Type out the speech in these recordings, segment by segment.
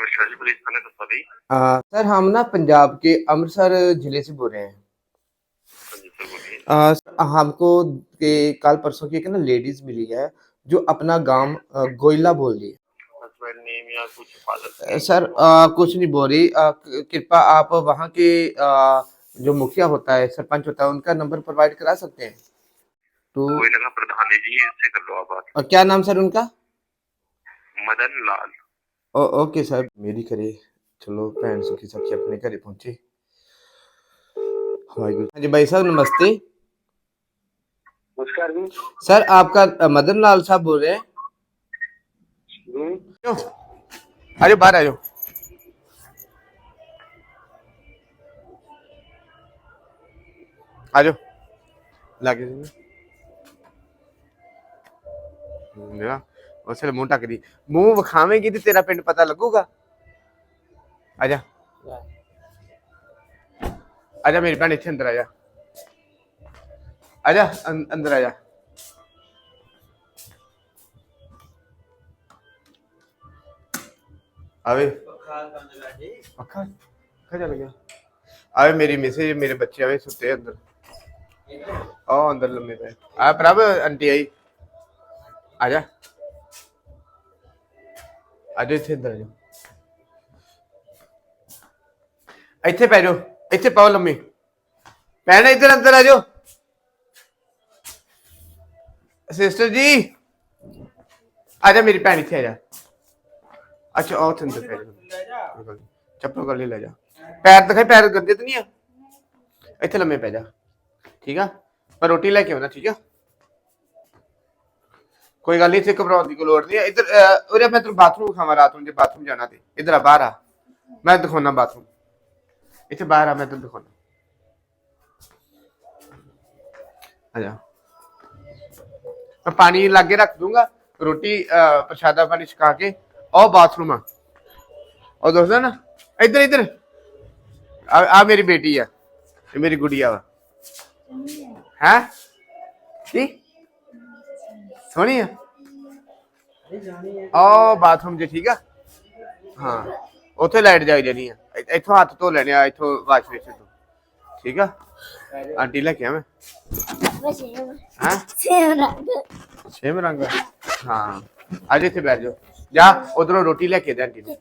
Police थाने sir. हम ना पंजाब के अमृतसर ज़िले से बोल रहे हैं। हाँ आ, हमको के कल परसों की एक ना लेडीज़ मिली है जो अपना गाँव गोइला बोल रही है। सर आ, कुछ नहीं बोल रही। कृपा आप वहाँ के आ, जो मुखिया होता है सरपंच होता है उनका नंबर प्रोवाइड करा सकते हैं? तो प्रधान जी इससे कर लो आप बात क्या नाम सर उनका? Madan Lal. Oh, okay sir मेरी करे चलो भैन सुखी सखी अपने घरे पहुँचे। वाहिगुरु हाँ जी भाई साहब नमस्ते। नमस्कार जी। सर आपका मदन लाल साहब बोल रहे हैं। अरे बाहर आ जाओ आ जाओ लागे मेरा ਉਸੇ ਮੂੰਹ ਟੱਕ ਦੀ ਮੂੰਹ ਵਿਖਾਵੇਂਗੀ ਤੇ ਤੇਰਾ ਪਿੰਡ ਪਤਾ ਲੱਗੂਗਾ ਆ ਜਾ ਆ ਜਾ ਮੇਰੀ ਭੈਣ ਇੱਥੇ ਅੰਦਰ ਆ ਜਾ ਆ ਜਾ ਅੰ- ਅੰਦਰ ਆ ਜਾ ਆਵੇ ਅੱਖਾਂ ਅੱਖਾਂ ਚੱਲ ਗਿਆ ਆਵੇ ਮੇਰੀ ਮੈਸੇਜ ਮੇਰੇ ਬੱਚੇ ਆਵੇ ਸੁੱਤੇ ਅੰਦਰ ਆ ਅੰਦਰ ਲੰਮੇ ਪਏ ਆ ਪ੍ਰਭ ਆਂਟੀ ਆਈ ਆ ਜਾ ਆ ਜਾ ਇੱਥੇ ਅੰਦਰ ਆ ਜਾ ਇੱਥੇ ਪੈ ਜਾਓ ਇੱਥੇ ਪਾਓ ਲੰਮੇ ਭੈਣ ਇੱਧਰ ਅੰਦਰ ਆ ਜਾਓ ਸਿਸਟਰ ਜੀ ਆ ਜਾ ਮੇਰੀ ਭੈਣ ਇੱਥੇ ਆ ਜਾ ਅੱਛਾ ਉਹ ਉੱਥੇ ਅੰਦਰ ਪੈ ਜਾ ਚੱਪਲ ਕਰ ਲਈ ਲੈ ਜਾ ਪੈਰ ਦਿਖਾਈ ਪੈਰ ਗੰਦੇ ਤਾਂ ਨਹੀਂ ਆ ਇੱਥੇ ਲੰਮੇ ਪੈ ਜਾ ਠੀਕ ਆ ਪਰ ਰੋਟੀ ਲੈ कोई गल नहीं इसी की लोड़ नहीं इधर मैं तेन बाथरूम दिखावा रात में बाथरूम जाना ते। इधर आ बाहर आ। मैं दिखाना बाथरूम। इतने बाहर आ मैं तेरे दिखाना। अच्छा पानी लागे रख दूँगा रोटी प्रसादा पानी छका के। और बाथरूम और दोस्तों ना। इधर इधर आ, मेरी बेटी है मेरी गुड़िया वा। है? ठीक ਆ ਮੇਰੀ ਬੇਟੀ ਆ ਇਹ ਮੇਰੀ ਗੁੜੀਆ ਵਾ ਹੈ ਕੀ ਸੋਹਣੀ ਆ ਉਹ ਬਾਥਰੂਮ ਜੇ ਠੀਕ ਆ ਹਾਂ ਉੱਥੇ ਲਾਈਟ ਜਾਈ ਜਾਣੀ ਆ ਇ- ਇੱਥੋਂ ਹੱਥ ਧੋ ਲੈਣੇ ਆ ਇੱਥੋਂ ਵਾਸ਼ ਬੇਸਿਨ ਤੋਂ ਠੀਕ ਆ ਆਂਟੀ ਲੈ ਕੇ ਆ ਮੈਂ ਹਾਂ ਸੇਮ ਰੰਗ ਆ? ਹਾਂ ਅੱਜ ਇੱਥੇ ਬੈਠ ਜਾਓ ਜਾ ਉਧਰੋਂ ਰੋਟੀ ਲੈ ਕੇ ਦੇ ਆਂਟੀ ਨੂੰ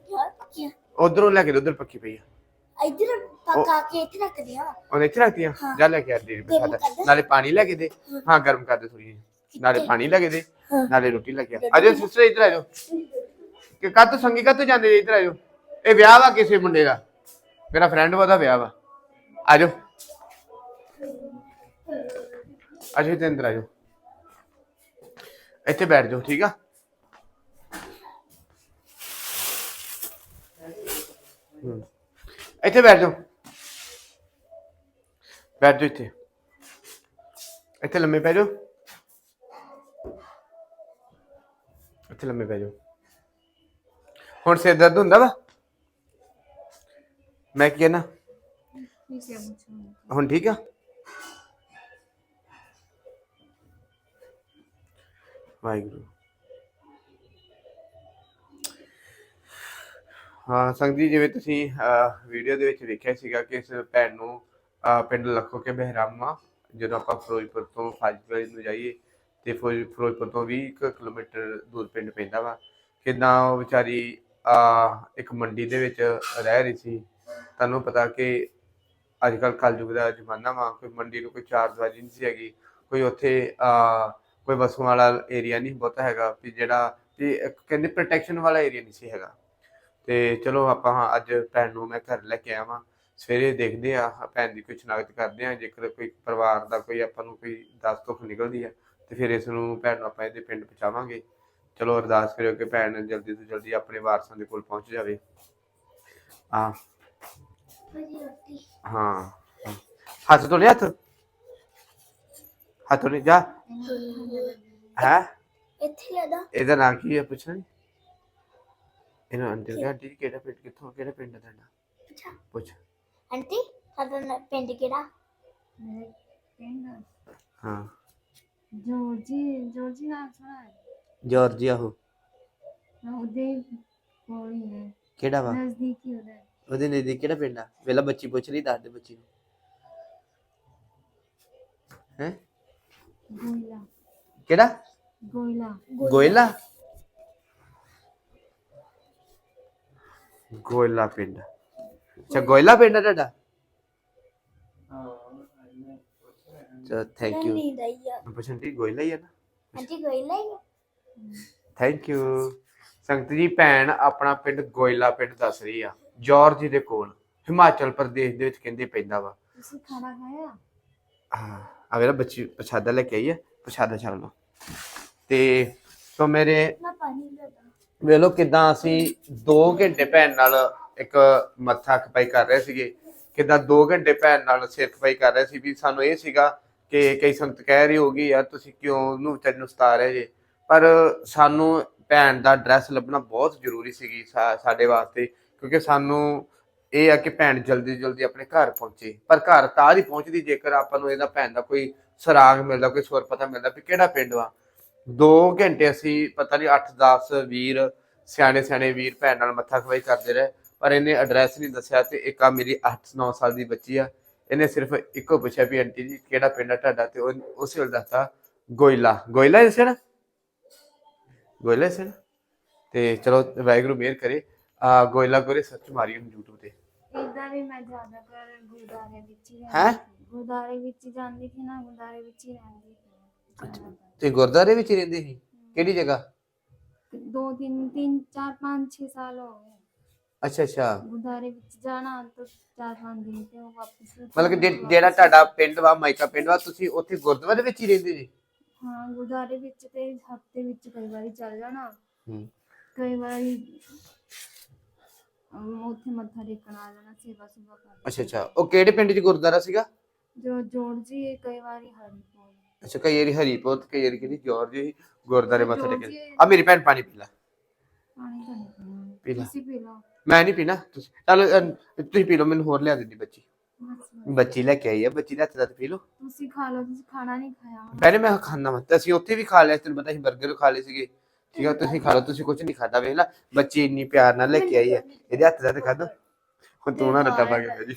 ਉਧਰੋਂ ਲੈ ਕੇ ਦੇ ਉਧਰ ਪੱਕੀ ਪਈ ਆ ਇਧਰ ਪਕਾ ਕੇ ਇੱਥੇ ਰੱਖ ਦਿਆ ਉਹਨੇ ਇੱਥੇ ਰੱਖਤੀ ਆ ਜਾ ਲੈ ਕੇ ਆ ਦੇ ਗਰਮ ਕਰ ਦੇ। ਨਾਲੇ ਪਾਣੀ ਲੈ ਕੇ ਦੇ ਹਾਂ ਗਰਮ ਕਰ ਦੇ ਥੋੜੀ ਨਾਲੇ ਪਾਣੀ ਲੈ ਕੇ ਦੇ ਨਾਲੇ ਰੋਟੀ ਲੈ ਕੇ ਆ। ਅਜੇ ਸਿਸਟਰ ਇੱਧਰ ਆ ਜਾਓ। ਕਿ ਕੱਤ ਸੰਗੀ ਕੱਤ ਜਾਂਦੇ ਇੱਧਰ ਆ ਜਾਓ। ਇਹ ਵਿਆਹ ਵਾ ਕਿਸੇ ਮੁੰਡੇ ਦਾ। ਮੇਰਾ ਫਰੈਂਡ ਉਹਦਾ ਵਿਆਹ ਵਾ। ਆ ਜਾਓ। ਅਜੇ ਤੇ ਅੰਦਰ ਆ ਜਾਓ। ਇੱਥੇ ਬੈਠ ਜਾਓ ਠੀਕ ਆ। ਇੱਥੇ ਬੈਠ ਜਾਓ। ਬੈਠ ਜਾਓ ਇੱਥੇ। ਇੱਥੇ ਲੰਮੇ ਪੈ ਜਾਓ। ਇੱਥੇ ਲੰਮੇ ਪੈ ਜਾਓ। ਹੁਣ ਸਿਰ ਦਰਦ ਹੁੰਦਾ ਵਾ? ਮੈਂ ਕੀ ਨਾ ਹੁਣ ਠੀਕ ਆ? ਵਾਹਿਗੁਰੂ। ਹਾਂ ਸੰਗਤ ਜਿਵੇਂ ਤੁਸੀਂ ਵੀਡੀਓ ਦੇ ਵਿੱਚ ਵੇਖਿਆ ਸੀਗਾ ਕਿ ਇਸ ਭੈਣ ਨੂੰ ਅਹ, ਪਿੰਡ ਲੱਖੋ ਕੇ ਬਹਿਰਾਮਾ ਜਦੋਂ ਆਪਾਂ ਫਿਰੋਜ਼ਪੁਰ ਤੋਂ ਫਾਜ਼ਿਲਕਾ ਨੂੰ ਜਾਈਏ ਤੇ ਫਿਰੋਜ਼- ਫਿਰੋਜ਼ਪੁਰ ਤੋਂ 20 ਕੁ ਕਿਲੋਮੀਟਰ ਦੂਰ ਪਿੰਡ ਪੈਂਦਾ ਵਾ ਕਿਦਾਂ ਉਹ ਵਿਚਾਰੀ, ਆ, ਇੱਕ ਮੰਡੀ ਦੇ ਵਿੱਚ ਰਹਿ ਰਹੀ ਸੀ। ਤੁਹਾਨੂੰ ਪਤਾ ਕਿ ਅੱਜ ਕੱਲ ਕਲਯੁਗ ਦਾ ਜ਼ਮਾਨਾ ਵਾ, ਕੋਈ ਮੰਡੀ ਨੂੰ ਕੋਈ ਚਾਰ ਦਵਾਰੀ ਨਹੀਂ ਸੀ ਹੈਗੀ, ਕੋਈ ਉੱਥੇ, ਆ, ਕੋਈ ਵਸੋਂ ਵਾਲਾ ਏਰੀਆ ਨਹੀਂ ਬਹੁਤਾ ਹੈਗਾ, ਵੀ ਜਿਹੜਾ, ਵੀ ਕਹਿੰਦੇ ਪ੍ਰੋਟੈਕਸ਼ਨ ਵਾਲਾ ਏਰੀਆ ਨਹੀਂ ਸੀ ਹੈਗਾ। ਤੇ ਚਲੋ ਆਪਾਂ ਹਾਂ, ਅੱਜ ਭੈਣ ਨੂੰ ਮੈਂ ਘਰ ਲੈ ਕੇ ਆਵਾਂ। ਸਵੇਰੇ ਦੇਖਦੇ ਆ, ਭੈਣ ਦੀ ਕੋਈ ਸ਼ਨਾਖਤ ਕਰਦੇ ਆ, ਜੇਕਰ ਕੋਈ ਪਰਿਵਾਰ ਦਾ ਕੋਈ ਆਪਾਂ ਨੂੰ ਕੋਈ ਦਸ ਦੁੱਖ ਨਿਕਲਦੀ ਆ ਤੇ ਫਿਰ ਇਸ ਨੂੰ ਭੈਣ ਨੂੰ ਆਪਾਂ ਇਹਦੇ ਪਿੰਡ ਪਹੁੰਚਾਵਾਂਗੇ। ਚਲੋ ਅਰਦਾਸ ਕਰਿਓ ਕਿ ਭੈਣ ਜਲਦੀ ਤੋਂ ਜਲਦੀ ਆਪਣੇ ਵਾਰਸਾਂ ਦੇ ਕੋਲ ਪਹੁੰਚ ਜਾਵੇ। ਆ। ਹਾਂ। ਹੱਥ ਤੋਂ ਹੱਥ? ਹੱਥ ਤੋਂ ਜਾ। ਹੈ? ਇੱਥੇ ਲੈਦਾ ਇਹਦਾ ਨਾਂ ਕੀ ਹੈ ਪੁੱਛਣਾ? ਇਹਨਾਂ ਅੰਦਰ ਗਿਆ ਆਂਟੀ ਕਿਹੜਾ ਪਿੰਡ ਕਿੱਥੋਂ ਕਿਹੜਾ ਪਿੰਡ ਹੈ ਤੁਹਾਡਾ? ਪੁੱਛਾ। ਆਂਟੀ ਨਾ- ਪਿੰਡ ਕਿਹੜਾ? ਹਾਂ। ਜੋਰਜੀ ਜੋਰਜੀ ਨਾਮ ਸੁਣਾ ਹੈ ਜਾਰਜੀਆ ਉਹ। ਹਾਂ, ਉਹਦੇ ਕੋਲ ਹੀ ਹੈ ਕਿਹੜਾ ਵਾ? ਨਜ਼ਦੀਕ ਹੀ ਉਹਦਾ ਹੈ। ਉਹਦੇ ਨਜ਼ਦੀਕ ਕਿਹੜਾ ਪਿੰਡ ਆ? ਪਹਿਲਾਂ ਬੱਚੀ ਪੁੱਛ ਲਈ ਦੱਸ ਦੇ ਬੱਚੀ ਨੂੰ। ਹੈ? ਗੋਇਲਾ ਕਿਹੜਾ? ਗੋਇਲਾ ਗੋਇਲਾ। ਗੋਇਲਾ ਪਿੰਡ। ਅੱਛਾ ਗੋਇਲਾ ਪਿੰਡ ਆ ਤੁਹਾਡਾ? ਚਲੋ ਥੈਂਕ ਯੂ ਨੀਂਦ ਆਈ ਆ ਪਰਸੈਂਟੀ ਗੋਇਲਾ ਹੀ ਆ ਨਾ ਆਂਟੀ ਗਈ ਲਈ ਥੈਂਕ ਯੂ ਸੰਗਤ ਜੀ ਭੈਣ ਆਪਣਾ ਪਿੰਡ ਗੋਇਲਾ ਪਿੰਡ ਦੱਸ ਰਹੀ ਆ ਜਾਰਜ ਦੇ ਕੋਲ ਹਿਮਾਚਲ ਪ੍ਰਦੇਸ਼ ਦੇ ਵਿੱਚ ਕਹਿੰਦੇ ਪੈਂਦਾ ਵਾ तुसी खाना खाया ਹਾਂ ਆ ਵੇਲਾ ਬੱਚੀ ਪ੍ਰਸ਼ਾਦਾ ਲੈ ਕੇ ਆਈ ਹੈ ਪ੍ਰਸ਼ਾਦਾ ਛਕ ਲਓ ਤੇ ਸੋ ਮੇਰੇ ਨਾ ਪਾਣੀ ਲੈਦਾ ਵੇਖ ਲਓ ਕਿਦਾਂ ਅਸੀਂ 2 ਘੰਟੇ ਭੈਣ ਨਾਲ ਇੱਕ ਮੱਥਾ ਖਪਾਈ ਕਰ ਰਹੇ ਸੀਗੇ ਕਿਦਾਂ 2 ਘੰਟੇ ਭੈਣ ਨਾਲ ਸਿਰ ਖਪਾਈ ਕਰ ਰਹੇ ਸੀ ਵੀ ਸਾਨੂੰ ਇਹ ਸੀਗਾ ਕਿ ਕਈ ਸੰਗਤ ਕਹਿ ਰਹੀ ਹੋਗੀ, ਯਾਰ ਤੁਸੀਂ ਕਿਉਂ ਉਹਨੂੰ ਵਿਚਾਰੀ ਨੂੰ ਸਤਾ ਰਹੇ ਜੇ? ਪਰ ਸਾਨੂੰ ਭੈਣ ਦਾ ਐਡਰੈਸ ਲੱਭਣਾ ਬਹੁਤ ਜ਼ਰੂਰੀ ਸੀਗੀ ਸਾ- ਸਾਡੇ ਵਾਸਤੇ, ਕਿਉਂਕਿ ਸਾਨੂੰ ਇਹ ਆ ਕਿ ਭੈਣ ਜਲਦੀ ਜਲਦੀ ਆਪਣੇ ਘਰ ਪਹੁੰਚੇ। ਪਰ ਘਰ ਤਾਂ ਹੀ ਪਹੁੰਚਦੀ, ਜੇਕਰ ਆਪਾਂ ਨੂੰ ਇਹਦਾ ਭੈਣ ਦਾ ਕੋਈ ਸਰਾਗ ਮਿਲਦਾ, ਕੋਈ ਸੁਰ ਪਤਾ ਮਿਲਦਾ ਵੀ ਕਿਹੜਾ ਪਿੰਡ ਵਾ। 2 ਘੰਟੇ ਅਸੀਂ ਪਤਾ ਨਹੀਂ 8 10 ਵੀਰ, ਸਿਆਣੇ ਸਿਆਣੇ ਵੀਰ ਭੈਣ ਨਾਲ ਮੱਥਾ ਖਵਾਈ ਕਰਦੇ ਰਹੇ, ਪਰ ਇਹਨੇ ਐਡਰੈਸ ਨਹੀਂ ਦੱਸਿਆ ਤੇ ਇੱਕ ਆ ਮੇਰੀ 8 9 ਸਾਲ ਦੀ ਬੱਚੀ ਆ। ਇਹਨੇ ਸਿਰਫ ਇੱਕੋ ਪੁੱਛਿਆ ਵੀ ਆਂਟੀ ਜੀ ਕਿਹੜਾ ਪਿੰਡ ਆ ਤੁਹਾਡਾ ਤੇ ਉਹ ਉਸੇ ਵੇਲੇ ਦੱਸਤਾ ਗੋਇਲਾ। ਗੋਇਲਾ ਇਸੇ ਨਾ? ਗੋਇਲਾ ਇਸੇ ਨਾ? ਤੇ ਚਲੋ ਵਾਹਿਗੁਰੂ ਮਿਹਰ ਕਰੇ। ਆ ਗੋਇਲਾ ਗੋਰੇ ਸੱਚ ਮਾਰੀ ਹੁਣ YouTube ਤੇ। ਇਦਾਂ ਵੀ ਮੈਂ ਜ਼ਿਆਦਾਤਰ ਗੁਰਦਾਰੇ ਵਿੱਚ ਹੀ ਹੈਂ? ਰਹਿੰਦੀ ਸੀ। ਗੁਰਦਾਰੇ ਵਿੱਚ ਹੀ ਜਾਂਦੀ ਸੀ ਨਾ ਗੁਰਦਾਰੇ ਵਿੱਚ ਹੀ ਰਹਿੰਦੀ ਸੀ। ਜ਼ਿਆਦਾਤਰ। ਤੇ ਗੁਰਦਾਰੇ ਵਿੱਚ ਰਹਿੰਦੇ ਸੀ? ਕਿਹੜੀ ਜਗ੍ਹਾ? ਦੋ ਤਿੰਨ ਤਿੰਨ ਚਾਰ ਪੰਜ ਛੇ ਸਾਲ ਹੋ ਗਏ। ਅੱਛਾ ਅੱਛਾ। ਗੁਰਦਾਰੇ ਵਿੱਚ ਜਾਣਾ ਤਾਂ ਚਾਰ ਪੰਜ ਦਿਨ ਤੇ ਉਹ ਵਾਪਸ ਮਤਲਬ ਕਿ ਜੇ- ਜਿਹੜਾ ਤੁਹਾਡਾ ਪਿੰਡ ਵਾ ਮਾਇਕਾ ਪਿੰਡ ਵਾ ਤੁਸੀਂ ਉੱਥੇ ਗੁਰਦੁਆਰੇ ਵਿੱਚ ਹੀ ਰਹਿੰਦੇ ਜੀ? ਹਾਂ ਗੁਰਦਾਰੇ ਵਿੱਚ ਤੇ ਹਫ਼ਤੇ ਵਿੱਚ ਕਈ ਵਾਰੀ ਚੱਲ ਜਾਣਾ। ਹੂੰ। ਕਈ ਵਾਰੀ ਅਮ, ਉੱਥੇ ਮੱਥਾ ਟੇਕਣ ਆ ਜਾਣਾ ਸੇਵਾ ਸੁਭਾ ਕਰ ਅੱਛਾ ਅੱਛਾ। ਉਹ ਕਿਹੜੇ ਪਿੰਡ 'ਚ ਗੁਰਦੁਆਰਾ ਸੀਗਾ? ਜੋ ਜੋੜ ਜੀ ਕਈ ਵਾਰੀ ਹਰੀਪੁਰ। ਅੱਛਾ ਕਈ ਵਾਰੀ ਹਰੀਪੁਰ ਤੇ ਕਈ ਵਾਰੀ ਕਿਹਦੀ ਜੋਰਜ ਹੀ ਗੁਰਦੁਆਰੇ ਮੱਥਾ ਟੇਕਣ। ਆ ਮੇਰੀ ਭੈਣ ਪਾਣੀ ਪੀ ਲੈ। ਪਾਣੀ ਤਾਂ ਨਹੀਂ ਪੀਣਾ ਪੀ ਲੈ। ਤੁਸੀਂ ਪੀ ਲਓ। ਮੈਂ ਨਹੀਂ ਪੀਣਾ। ਤੁਸੀਂ ਚਲੋ ਤੁਸੀਂ ਪੀ ਲਓ ਮੈਨੂੰ ਹੋਰ ਲਿਆ ਦਿੰਦੀ ਬੱਚੀ। ਬਸ ਬਸ। ਬੱਚੀ ਲੈ ਕੇ ਆਈ ਆ ਬੱਚੀ ਦਾ ਹੱਥ ਦਾ ਤੇ ਪੀ ਲਓ। ਤੁਸੀਂ ਖਾ ਲਓ ਤੁਸੀਂ ਖਾਣਾ ਨਹੀਂ ਖਾਇਆ। ਪਹਿਲੇ ਮੈਂ ਖਾਣਾ ਵਾ। ਤੇ ਅਸੀਂ ਉੱਥੇ ਵੀ ਖਾ ਲਿਆ ਸੀ, ਤੈਨੂੰ ਪਤਾ ਸੀ 버ਗਰ ਖਾ ਲਏ ਸੀਗੇ। ਠੀਕ ਆ ਤੁਸੀਂ ਖਾ ਲਓ ਤੁਸੀਂ ਕੁਝ ਨਹੀਂ ਖਾਦਾ ਵੇਖ ਲੈ ਬੱਚੀ ਇੰਨੀ ਪਿਆਰ ਨਾਲ ਲੈ ਕੇ ਆਈ ਆ। ਇਹਦੇ ਹੱਥ ਦਾ ਤੇ ਖਾਦਾ ਹੁਣ ਤੂੰ ਨਾ ਰੱਟਾ ਪਾ ਕੇ ਬਹਿ ਜੀ।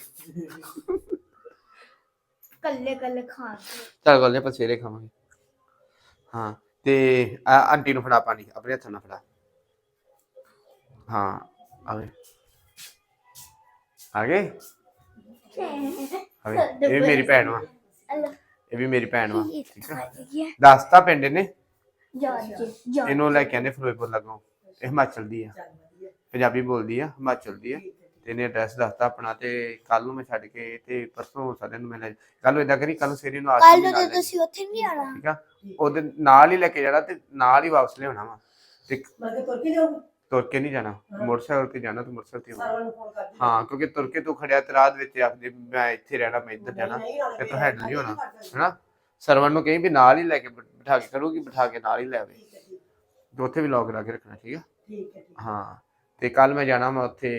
ਕੱਲੇ ਕੱਲੇ ਖਾਣ ਚੱਲ ਗੱਲ ਨਹੀਂ ਆਪਾਂ ਸਵੇਰੇ ਖਾਵਾਂਗੇ। ਹਾਂ ਤੇ ਆ ਆਂਟੀ ਨੂੰ ਫੜਾ ਪਾਣੀ ਆਪਣੇ ਹੱਥਾਂ ਨਾਲ ਫੜਾ। ਹਾਂ ਆਵੇ ਆ ਗਏ? ਇਹ ਵੀ ਮੇਰੀ ਭੈਣ ਵਾ। ਇਹ ਵੀ ਮੇਰੀ ਭੈਣ ਵਾ। ਠੀਕ ਆ। ਦੱਸਤਾ ਪਿੰਡ ਨੇ ਇਹਨੂੰ ਲੈ ਕੇ ਆਂਦੇ ਫਿਰੋਜ਼ਪੁਰ ਲੱਗੋਂ। ਇਹ ਹਿਮਾਚਲ ਦੀ ਆ। ਪੰਜਾਬੀ ਬੋਲਦੀ ਆ ਹਿਮਾਚਲ ਦੀ ਆ। ਤੇ ਇਹਨੇ ਐਡਰੈਸ ਦੱਸਤਾ ਆਪਣਾ ਤੇ ਕੱਲ ਨੂੰ ਮੈਂ ਛੱਡ ਕੇ ਤੇ ਪਰਸੋਂ ਹੋ ਸਕਦਾ ਨੂੰ ਮੈਂ ਲੈ ਕੱਲ ਨੂੰ ਇਦਾਂ ਕਰੀ ਕੱਲ ਨੂੰ ਕੱਲ ਨੂੰ ਨਾਲ ਤਾਂ ਲੈ ਜਾਈਂ। ਤੁਸੀਂ ਉੱਥੇ ਨਹੀਂ ਆਣਾ ਠੀਕ ਆ। ਉਹਦੇ ਨਾਲ ਹੀ ਲੈ ਕੇ ਜਾਣਾ ਤੇ ਨਾਲ ਹੀ ਵਾਪਸ ਲਿਆਉਣਾ ਵਾ। ਤੇ ਮਤਲਬ ਤੁਰ ਕੇ ਜਾਊਗੀ। ਤੁਰ ਕੇ ਨਹੀਂ ਜਾਣਾ। ਮੋਟਰਸਾਈਕਲ ਤੇ ਜਾਣਾ ਤੇ ਮੋਟਰਸਾਈਕਲ ਤੇ ਆਉਣਾ। ਸਾਰਿਆਂ ਨੂੰ ਫੋਨ ਕਰ ਦਿੱਤਾ। ਹਾਂ ਕਿਉਂਕਿ ਤੁਰ ਕੇ ਤੂੰ ਖੜਿਆ ਤੇ ਰਾਤ ਵਿੱਚ ਆਖਦੇ ਮੈਂ ਇੱਥੇ ਰਹਿਣਾ ਮੈਂ ਇੱਧਰ ਜਾਣਾ। ਤੇ ਤੂੰ ਹੈਂਡਲ ਨਹੀਂ ਹੋਣਾ ਹੈਨਾ? ਸਰਵਣ ਨੂੰ ਕਹੀਂ ਵੀ ਨਾਲ ਹੀ ਲੈ ਕੇ ਬਿਠ- ਬਿਠਾ ਕੇ ਕਰੂਗੀ ਬਿਠਾ ਕੇ ਨਾਲ ਹੀ ਲੈ ਆਵੇ। ਠੀਕ ਹੈ ਠੀਕ ਤੇ ਉੱਥੇ ਵੀ ਲੌਕ ਲਾ ਕੇ ਰੱਖਣਾ ਠੀਕ ਆ? ਠੀਕ ਹੈ ਹਾਂ। ਤੇ ਕੱਲ ਮੈਂ ਜਾਣਾ ਮੈਂ ਉੱਥੇ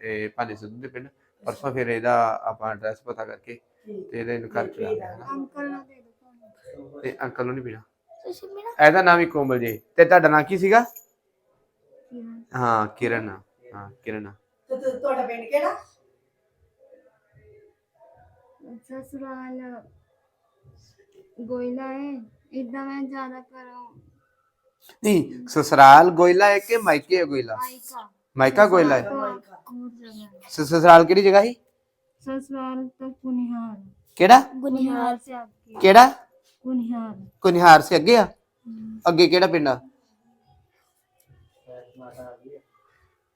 ਇਹ ਭਾਨੇ ਸਿੱਧੂ ਦੇ ਪਿੰਡ। ਪਰਸੋਂ ਫਿਰ ਇਹਦਾ ਆਪਾਂ ਐਡਰੈਸ ਪਤਾ ਕਰਕੇ ਠੀਕ। ਤੇ ਇਹਦੇ ਨੂੰ ਘਰ ਅੰਕਲ ਨੂੰ ਦੇ ਪਾਣੀ ਤੇ ਅੰਕਲ ਨੂੰ ਨਹੀਂ ਪੀਣਾ। ਤੁਸੀਂ ਮੇਰਾ ਇਹਦਾ ਨਾਮ ਹੀ ਕੋਮਲ ਜੀ। ਤੇ ਤੁਹਾਡਾ ਨਾਂ ਕੀ ਸੀਗਾ। ਹਾਂ ਕਿਰਨ ਹਾਂ ਕਿਰਨ ਤੇ ਤੁ- ਤੁਹਾਡਾ ਪਿੰਡ ਕਿਹੜਾ ਸਸੁਰਾਲ ਗੋਇਲਾ ਹੈ ਇਦਾਂ ਮੈਂ ਜ਼ਿਆਦਾ ਕਰੋ ਨਹੀਂ ਸਸਰਾਲ ਗੋਇਲਾ ਹੈ ਕਿ ਮਾਇਕੇ ਹੈ ਗੋਇਲਾ ਮਾਇਕਾ ਮਾਇਕਾ ਗੋਇਲਾ ਹੈ ਹੋਰ ਜਗ੍ਹਾ ਹੈ। ਸ- ਸਸਰਾਲ ਕਿਹੜੀ ਜਗ੍ਹਾ ਸੀ ससुराल तो कुनिहार ਕਿਹੜਾ कुनिहार से आपके ਕਿਹੜਾ कुनिहार ਕੁਨਿਹਾਰ ਸੇ ਅੱਗੇ ਆ ਅੱਗੇ ਕਿਹੜਾ ਪਿੰਡ ਆ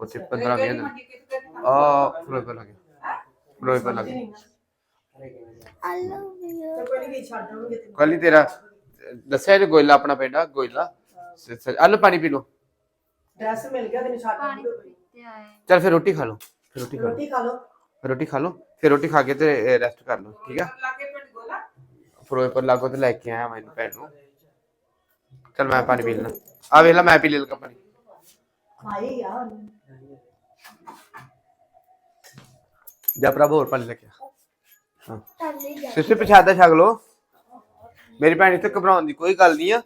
ਉੱਥੇ 15 20 ਦਿਨ ਆ। ਫਿਰੋਜ਼ਪੁਰ ਲੱਗੇ ਫਿਰੋਜ਼ਪੁਰ ਲੱਗੇ। ਆਈ ਲਵ ਯੂ ਕੱਲ ਹੀ ਤੇਰਾ ਦੱਸਿਆ ਜੇ ਗੋਇਲਾ ਆਪਣਾ ਪਿੰਡ ਗੋਇਲਾ? ਅਲ ਪਾਣੀ ਪੀ ਲੋ ਡਰੈਸ ਮਿਲ ਗਿਆ ਤੈਨੂੰ ਛੱਡ ਪਾਣੀ ਤੇ ਆਏ। ਚਲ ਫਿਰ ਰੋਟੀ ਖਾ ਲੋ ਰੋਟੀ ਖਾ ਲਓ। ਰੋਟੀ ਖਾ ਲੋ ਫਿਰ ਰੋਟੀ ਖਾ ਕੇ ਤੇ ਰੈਸਟ ਕਰ ਲਓ ਠੀਕ ਆ? ਫਿਰੋਜ਼ਪੁਰ ਲਾਗੋ ਤੇ ਲੈ ਕੇ ਆਇਆ ਮੈਂ ਭੈਣ ਨੂੰ। ਚੱਲ ਮੈਂ ਪਾਣੀ ਪੀ ਲੈਣਾ ਆ ਵੇਖ ਲੈ ਮੈਂ ਪੀ ਲੈ ਲ ਪਾਣੀ। ਖਾਏ ਯਾਰ ਜਾ ਪ੍ਰਭੂ ਹੋਰ ਪਾਣੀ ਲੈ ਕੇ ਆ ਹਾਂ ਥੱਲੇ ਜਾ ਸਿਸਟਰ ਪ੍ਰਸ਼ਾਦਾ ਛਕ ਲਓ ਮੇਰੀ ਭੈਣ ਇੱਥੇ ਘਬਰਾਉਣ ਦੀ ਕੋਈ ਗੱਲ ਨਹੀਂ ਆ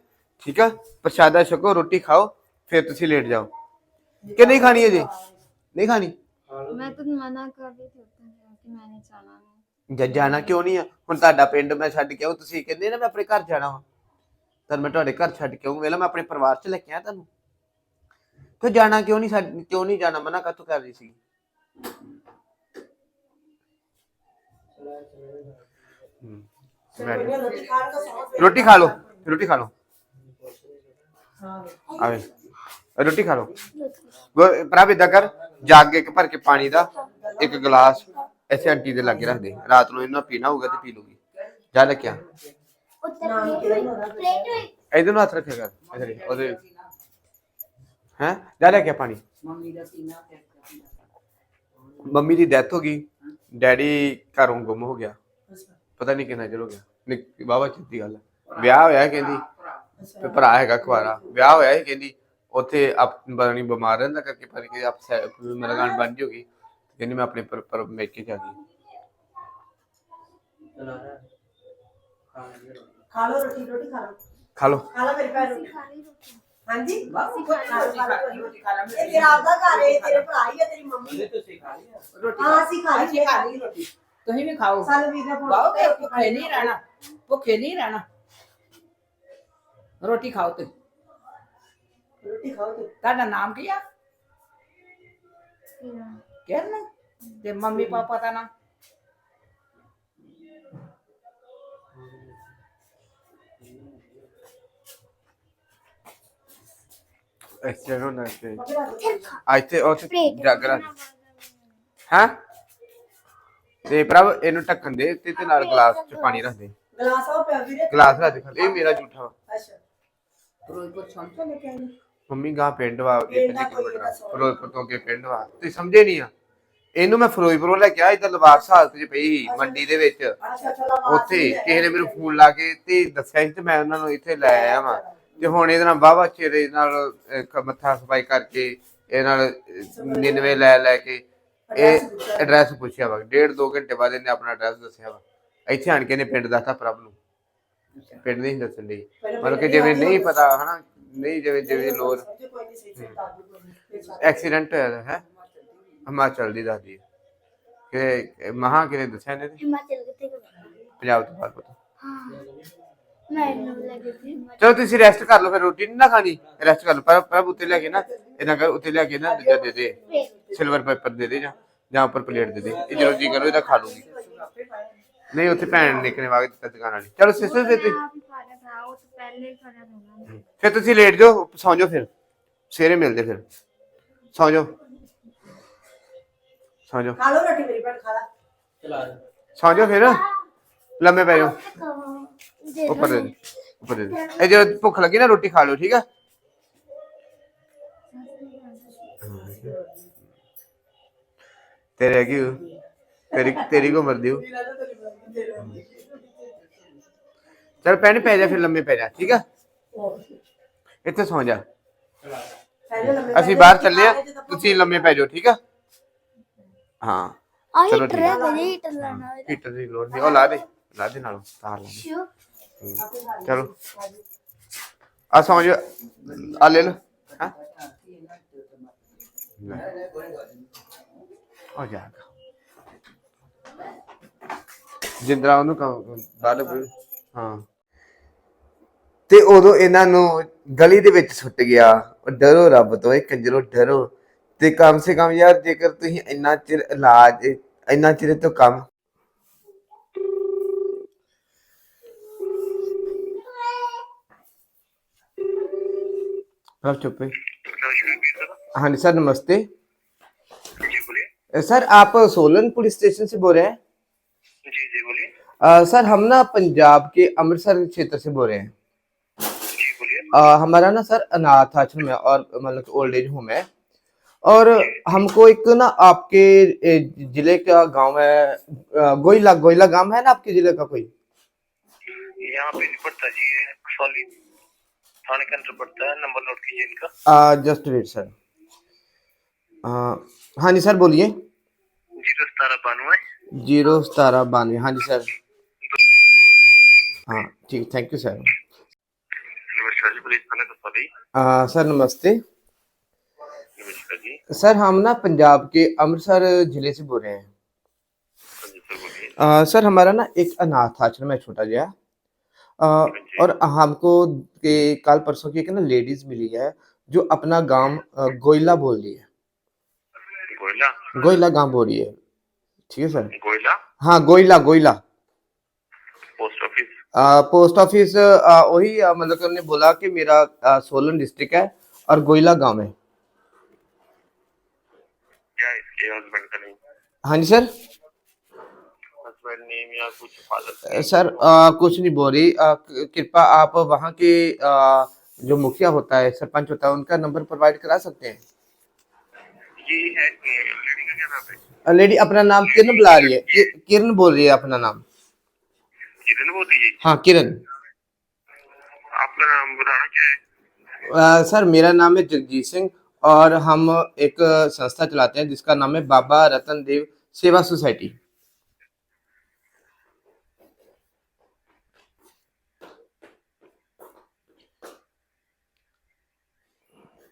ਠੀਕ ਆ ਪ੍ਰਸ਼ਾਦਾ ਛਕੋ ਰੋਟੀ ਖਾਓ ਫਿਰ ਤੁਸੀਂ ਲੇਟ ਜਾਓ ਕਿ ਨਹੀਂ ਖਾਣੀ ਹੈ ਜੀ ਨਹੀਂ ਖਾਣੀ मैं तो मना कर दी थी उतने दिन कि मैंने जाना नहीं ਜਾਂ ਜਾਣਾ ਕਿਉਂ ਨਹੀਂ ਆ ਹੁਣ ਤੁਹਾਡਾ ਪਿੰਡ ਮੈਂ ਛੱਡ ਕੇ ਆਉਂ ਤੁਸੀਂ ਕਹਿੰਦੇ ਨਾ ਮੈਂ ਆਪਣੇ ਘਰ ਜਾਣਾ ਵਾ ਤਾਂ ਮੈਂ ਤੁਹਾਡੇ ਘਰ ਛੱਡ ਕੇ ਆਉਂ ਵੇਲਾ ਮੈਂ ਆਪਣੇ ਪਰਿਵਾਰ ਚ ਲੈ ਕੇ ਆਇਆ ਤੁਹਾਨੂੰ ਤੇ ਜਾਣਾ ਕਿਉਂ ਨਹੀਂ ਛੱਡ ਕਿਉਂ ਨਹੀਂ ਜਾਣਾ? ਮਨਾ ਕਾਤੋਂ ਕਰ ਰਹੀ ਸੀ? ਰੋਟੀ ਖਾਣ ਸੌਂ ਫਿਰ। ਰੋਟੀ ਖਾ ਲਓ ਰੋਟੀ ਖਾ ਲਓ। ਹਾਂ ਆਵੇ ਰੋਟੀ ਖਾ ਲਓ। ਪ੍ਰਭ ਏਦਾਂ ਕਰ ਜਾਗ ਕੇ ਇੱਕ ਭਰ ਕੇ ਪਾਣੀ ਦਾ ਇੱਕ ਗਲਾਸ ਐਸੇ ਆਂਟੀ ਦੇ ਲਾਗੇ ਰੱਖ ਦੇ। ਰਾਤ ਨੂੰ ਇਹਨਾਂ ਪੀਣਾ ਹੋਊਗਾ ਤੇ ਪੀ ਲੂਗੀ ਜਾ ਲੈ ਕੇ ਆ। ਉੱਤੇ ਪਲੇਟ ਹੋਈ ਪਲੇਟ ਹੋਈ। ਇਧਰ ਨੂੰ ਹੱਥ ਰੱਖਿਆ ਕਰ ਇਧਰ ਹੀ, ਉਹਦੇ ਹੈ? ਲੈ ਲੈ ਕੇ ਪਾਣੀ। ਮੰਮੀ ਦੀ ਡੈਥ ਹੋ ਗਈ। ਡੈਡੀ ਘਰੋਂ ਗੁੰਮ ਹੋ ਗਿਆ। ਪਤਾ ਨਹੀਂ ਕਿੰਨਾ ਚਿਰ ਹੋ ਗਿਆ। ਬਾਬਾ ਚਿੱਤੀ ਗੱਲ ਵਿਆਹ ਹੋਇਆ ਕਹਿੰਦੀ। ਤੇ ਭਰਾ ਹੈਗਾ ਕੁਵਾਰਾ। ਵਿਆਹ ਹੋਇਆ ਹੈ ਕਹਿੰਦੀ। ਉੱਥੇ ਆਪ ਬਣੀ ਬਿਮਾਰ ਰਹਿੰਦਾ ਕਰਕੇ ਪਰ ਕਿ ਆਪ ਮੇਰਾ ਗਾਣ ਬਣ ਜੀ ਹੋਗੀ ਕਹਿੰਦੀ ਮੈਂ ਆਪਣੇ ਪਰ ਪਰ ਮੇਕੇ ਜਾ ਗਈ। ਖਾ ਲੋ ਰੋਟੀ। ਰੋਟੀ ਖਾ ਲੋ ਖਾ ਲੋ ਖਾ ਲੋ ਮੇਰੇ ਪੈਰ ਰੋਟੀ। ਹਾਂਜੀ? ਬਾਬੂ ਰੋਟੀ ਖਾ ਲਾਂਗੇ ਇਹ ਤੇਰਾ ਆਪਦਾ ਘਰ ਹੈ ਤੇਰੇ ਭਰਾ ਹੀ ਹੈ ਤੇਰੀ ਮੰਮੀ। ਹੈ। ਤੁਸੀਂ ਖਾ ਲਈ ਆ? ਰੋਟੀ ਹਾਂ ਅਸੀਂ ਖਾ ਲਈ ਅਸੀਂ ਖਾ ਲਈ ਰੋਟੀ। ਤੁਸੀਂ ਵੀ ਖਾਓ। ਸਾਨੂੰ ਵੀਰ ਦਾ ਫੋਨ ਬਾਹੋ ਕਿ ਭੁੱਖੇ ਨਹੀਂ ਰਹਿਣਾ। ਭੁੱਖੇ ਨਹੀਂ ਰਹਿਣਾ। ਰੋਟੀ ਖਾਓ ਤੁਸੀਂ। ਰੋਟੀ ਖਾਓ ਤੇ ਤੁਹਾਡਾ ਨਾਮ ਕੀ ਆ? ਕਿਰਨ। ਤੇ ਮੰਮੀ ਪਾਪਾ ਦਾ ਨਾਮ? ਐਕਸੀਡੈਂਟ ਹੋਣਾ ਤੇ ਤੇ ਉਹ Plate. ਜਾਗਰਾ ਹਾਂ ਤੇ ਪ੍ਰਭ ਇਹਨੂੰ ਢੱਕਣ ਦੇ ਤੇ ਤੇ ਨਾਲ ਗਲਾਸ ਚ ਪਾਣੀ ਰੱਖ ਦੇ ਗਲਾਸ ਆਓ ਪਿਆ ਵੀਰੇ ਗਲਾਸ ਰੱਖ ਦੇ ਖਾਲੀ। ਇਹ ਮੇਰਾ ਝੂਠਾ ਵਾ ਅੱਛਾ ਫਿਰੋਜ਼ਪੁਰ ਛੋਂ ਤੋਂ ਲੈ ਕੇ ਆਏ ਮੰਮੀ ਗਾਂ ਪਿੰਡ ਵਾ ਇਹ ਪਿੰਡ ਆ 50 ਕੋਈ ਕਿਲੋਮੀਟਰ ਇਹਦਾ ਸੌ। ਫਿਰੋਜ਼ਪੁਰ ਤੋਂ ਅੱਗੇ ਪਿੰਡ ਵਾ ਤੁਸੀਂ ਸਮਝੇ ਨਹੀਂ ਆ ਇਹਨੂੰ ਮੈਂ ਫਿਰੋਜ਼ਪੁਰੋਂ ਲੈ ਕੇ ਆ ਇਧਰ ਲਵਾਰਸ ਹਾਲਤ 'ਚ ਪਈ ਸੀ, ਮੰਡੀ ਦੇ ਵਿੱਚ ਉੱਥੇ ਕਿਸੇ ਨੇ ਮੈਨੂੰ ਫੋਨ ਲਾ ਕੇ ਤੇ ਦੱਸਿਆ ਸੀ ਤੇ ਮੈਂ ਉਹਨਾਂ ਨੂੰ ਇੱਥੇ ਲੈ ਆਇਆ ਵਾਂ ਤੇ ਹੁਣ ਇਹਦੇ ਨਾਲ ਵਾਹਵਾ ਚਿਹਰੇ ਨਾਲ ਅਹ, ਕ- ਮੱਥਾ ਸਫ਼ਾਈ ਕਰਕੇ ਇਹ ਨਾਲ 99 ਲੈ ਲੈ ਕੇ ਇਹ ਐਡਰੈਸ ਪੁੱਛਿਆ। ਵਾ। ਡੇਢ ਦੋ ਘੰਟੇ ਬਾਅਦ ਇਹਨੇ ਆਪਣਾ ਐਡਰੈਸ ਦੱਸਿਆ ਵਾ। ਇੱਥੇ ਆਣ ਕੇ ਇਹਨੇ ਪਿੰਡ ਦੱਸਤਾ ਪ੍ਰਭ ਨੂੰ। ਪਿੰਡ ਨਹੀਂ ਦੱਸਣ ਲਈ ਮਤਲਬ ਕਿ ਜਿਵੇਂ ਨਹੀਂ ਪਤਾ ਹਨਾ? ਨਹੀਂ ਜਿਵੇਂ ਜਿਵੇਂ ਲੋਰ ਐਕਸੀਡੈਂਟ ਹੋਇਆ ਹੈ? ਹਿਮਾਚਲ ਦੀ ਦੱਸਦੀ ਹੈ ਕਿ ਮਹਾ ਕਿਨੇ ਦੱਸਿਆ ਨੇ ਹਿਮਾਚਲ ਕਿੱਥੇ ਗਏ? ਪੰਜਾਬ ਤੋਂ ਬਾਹਰ ਪਤਾ। ਹਾਂ। ਚਲੋ ਤੁਸੀਂ ਰੈਸਟ ਕਰ ਲਓ ਫਿਰ ਰੋਟੀ ਨਹੀਂ ਨਾ ਖਾਣੀ ਰੈਸਟ ਕਰ ਲਓ। ਪਰ ਪ੍ਰਭ ਉੱਤੇ ਲੈ ਕੇ ਨਾ ਇਹਨਾਂ ਕਰ ਉੱਤੇ ਲੈ ਕੇ ਨਾ ਦੂਜਾ ਦੇ ਦੇ ਸਿਲਵਰ ਪੇਪਰ ਦੇ ਦੇ ਜਾਂ ਜਾਂ ਉੱਪਰ ਪਲੇਟ ਦੇ ਦੇ। ਇਹ ਜਦੋਂ ਜੀ ਕਰੋ ਇਹਦਾ ਖਾ ਲੂਗੀ। ਨਹੀਂ ਉੱਥੇ ਭੈਣ ਨੇ ਕਿਨੇ ਵਾਗ ਦਿੱਤਾ ਦੁਕਾਨ ਵਾਲੀ। ਚਲੋ ਸਿਸਟਰ ਦੇ ਤੇ ਫਿਰ ਤੁਸੀਂ ਲੇਟ ਜਾਓ ਸੌਂ ਜਾਓ ਫਿਰ। ਸਵੇਰੇ ਮਿਲਦੇ ਫਿਰ। ਸੌਂ ਜਾਓ। ਸੌਂ ਜਾਓ। ਖਾ ਲਓ ਰੋਟੀ ਮੇਰੀ ਭੈਣ ਖਾ ਲਾ। ਸੌਂ ਜਾਓ ਫਿਰ। ਲੰਮੇ ਪੈ ਜਾਓ। ਉੱਪਰ ਦੇ ਦਿਓ, ਉੱਪਰ ਦੇ ਦਿਓ। ਇਹ ਜਦੋਂ ਭੁੱਖ ਲੱਗੀ ਨਾ ਰੋਟੀ ਖਾ ਲਓ ਠੀਕ ਆ? ਤੇਰੇ ਕੀ ਤੇਰੀ ਤੇਰੀ ਕੋ ਮਰਦੀ ਹੋ ਚਲ ਪੈਣ ਪੈ ਜਾ ਫਿਰ ਲੰਮੇ ਪੈ ਜਾ ਠੀਕ ਆ? ਇੱਥੇ ਸੌਂ ਜਾ। ਅਸੀਂ ਬਾਹਰ ਚੱਲੇ ਆ ਤੁਸੀਂ ਲੰਮੇ ਪੈ ਜਾਓ ਠੀਕ ਆ? ਹਾਂ। ਆਈ ਚਲੋ ਠੀਕ ਟਰੇ ਆ। ਕਦੇ ਹੀਟਰ ਲਾਣਾ ਹੀਟਰ ਦੀ ਲੋੜ ਨਹੀਂ ਉਹ ਲਾ ਦੇ ਲਾ ਦੇ ਨਾਲੋਂ ਤਾਰ ਲਾ ਦੇ। ਸ਼ੂ ਹੂੰ। ਚਲੋ। ਆ ਸੌਂ ਆ ਲੈ ਲਓ। ਹਾਂ? ਹੋ ਜਾਏਗਾ ਜਿੰਦਰਾ ਉਹਨੂੰ ਕਹੋ। ਹਾਂ। ਤੇ ਉਦੋਂ ਇਹਨਾਂ ਨੂੰ ਗਲੀ ਦੇ ਵਿੱਚ ਸੁੱਟ ਗਿਆ। ਡਰੋ ਰੱਬ ਤੋਂ, ਇਹ ਕੰਜਰੋ ਡਰੋ। ਤੇ ਕਮ ਸੇ ਕਮ ਯਾਰ ਜੇਕਰ ਤੁਸੀਂ ਇੰਨਾ ਚਿਰ ਇਲਾਜ, ਇੰਨਾ ਚਿਰ ਤੋਂ ਕੰਮ आप चुप हाँ जी सर नमस्ते। जी सर आप सोलन पुलिस स्टेशन से बोल रहे हैं? जी जी बोलिए। सर हम ना पंजाब के अमृतसर क्षेत्र से बोल रहे हैं। जी बोलिए। हमारा ना सर अनाथ आश्रम है और मतलब ओल्ड एज होम है। और हमको एक ना आपके ज़िले का गाँव है गोइला गोइला गाँव है ना आपके ज़िले का कोई? यहाँ पे पड़ता जी थाने के अंदर पड़ता है नंबर नोट कीजिए इनका जस्ट वेट सर हाँ जी सर बोलिए जीरो सतारह बानवे जीरो सतारह बानवे हाँ जी सर हाँ ठीक थैंक यू सर नमस्कार जी पुलिस थाना कसौली अ, सर नमस्ते नमस्कार जी सर हम ना पंजाब के अमृतसर जिले से बोल रहे हैं हाँ जी सर बोलिए अ, सर हमारा ना एक अनाथ आश्रम है छोटा जहा अ, और हमको के कल परसों की एक ना लेडीज़ मिली है जो अपना गाँव अ, गोइला बोल रही है। गोयला गोइला गाँव बोल रही है। ठीक है सर? गोयला हाँ गोइला गोइला। Post office? अ, पोस्ट ऑफ़िस अ, वही अ, मतलब कि उन्होंने बोला कि मेरा अ, सोलन डिस्ट्रिक्ट है और गोइला गाँव है। क्या इसके हस्बैंड का नहीं हाँ जी सर? नेम या कुछ सर अ, कुछ नहीं बोल रही। कृपा आप वहाँ के अ, जो मुखिया होता है सरपंच होता है उनका नंबर प्रोवाइड करा सकते हैं? ये है लेडी का क्या नाम है? लेडी अपना नाम किरण बुला रही है। कि- किरण बोल रही है अपना नाम। किरण बोल रही है? हाँ किरण। आपका नाम बुलाना क्या है? अ, सर मेरा नाम है जगजीत सिंह और हम एक संस्था चलाते हैं जिसका नाम है बाबा रतन देव सेवा सोसाइटी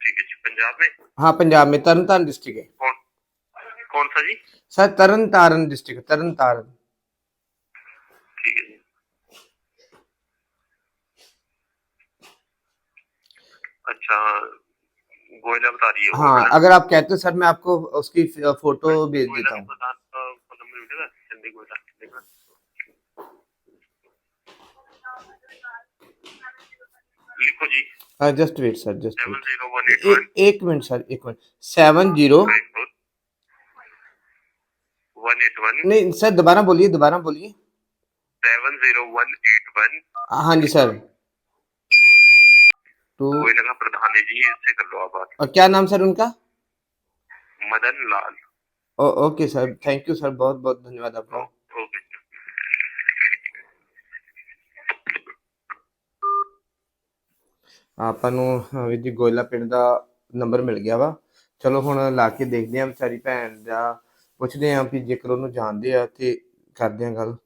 ठीक है जी पंजाब में? हाँ पंजाब में तरन तारण डिस्ट्रिक्ट है। कौन? कौन सा जी? सर तरन तारण डिस्ट्रिक्ट तरन तारण ठीक है अच्छा गोयला बता रही है हाँ अगर आप कहते हो सर मैं आपको उसकी फ़ोटो भेज देता हूँ। लिखो जी। Just wait sir just seven zero one eight one एक मिनट सर एक minute. Seven zero one eight one नहीं सर दोबारा बोलिए दोबारा बोलिए. Seven zero one eight one हाँ जी सर तो प्रधान जी इससे कर लो आप बात और क्या नाम सर उनका? Madan Lal. Oh, okay sir thank you sir बहुत बहुत धन्यवाद आपका. ओके. ਆਪਾਂ ਨੂੰ ਵੀਰ ਜੀ ਗੋਇਲਾ ਪਿੰਡ ਦਾ ਨੰਬਰ ਮਿਲ ਗਿਆ ਵਾ। ਚਲੋ ਹੁਣ ਲਾ ਕੇ ਦੇਖਦੇ ਆਂ ਵਿਚਾਰੀ ਭੈਣ ਦਾ। ਪੁੱਛਦੇ ਆਂ ਵੀ ਜੇਕਰ ਉਹਨੂੰ ਜਾਣਦੇ ਆ ਤੇ ਕਰਦੇ ਆਂ ਗੱਲ।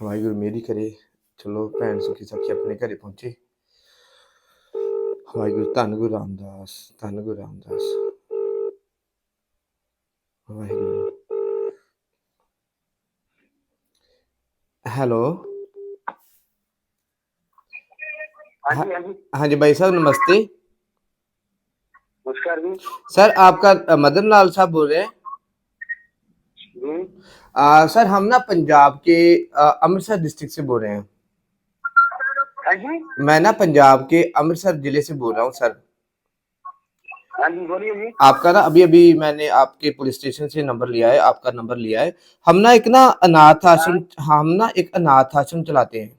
ਵਾਹਿਗੁਰੂ ਮੇਰੀ ਕਰੇ। ਚਲੋ ਭੈਣ ਸੁਖੀ ਸਖੀ ਆਪਣੇ ਘਰੇ ਪਹੁੰਚੇ। ਵਾਹਿਗੁਰੂ ਧੰਨ ਗੁਰੂ ਰਾਮਦਾਸ, ਧੰਨ ਗੁਰੂ ਰਾਮਦਾਸ। ਵਾਹਿਗੁਰੂ। हेलो। हाँ जी हाँ जी। हाँ जी भाई साहब नमस्ते। नमस्कार जी। सर आपका मदन लाल साहब बोल रहे हैं। आ, सर हम ना पंजाब के अमृतसर डिस्ट्रिक्ट से बोल रहे हैं। हाँ मैं ना पंजाब के अमृतसर ज़िले से बोल रहा हूँ सर। हाँ आपका ना अभी अभी मैंने आपके पुलिस स्टेशन से नंबर लिया है आपका नंबर लिया है। हम ना एक ना अनाथ आश्रम हम ना एक अनाथ आश्रम चलाते हैं।